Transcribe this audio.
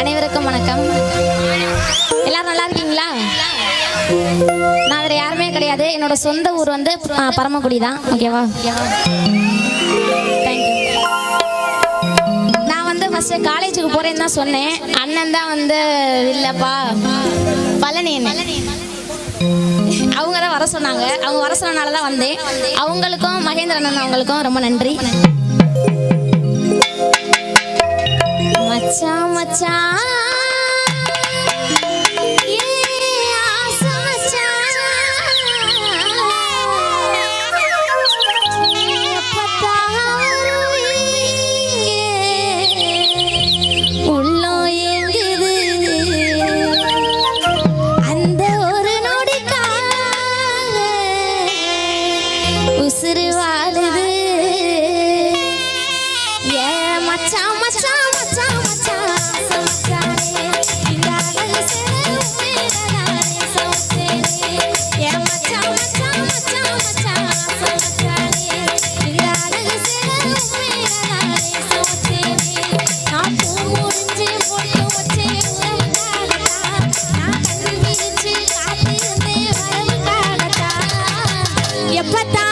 அனைவருக்கும் வணக்கம். எல்லாரும் நல்லா இருக்கீங்களா? நான் வேற யாருமே கிடையாது. என்னோட சொந்த ஊர் வந்து பரமக்குடி தான். ஓகேவா நான் வந்து ஃபர்ஸ்ட் காலேஜுக்கு போறேன்னு தான் சொன்னேன். அண்ணன் தான் வந்து இல்லப்பா பழனி அவங்க தான் வர சொன்னாங்க. அவங்க வர சொன்னனால தான் வந்தேன். அவங்களுக்கும் மகேந்திர அண்ணன் அவங்களுக்கும் ரொம்ப நன்றி. much time. pata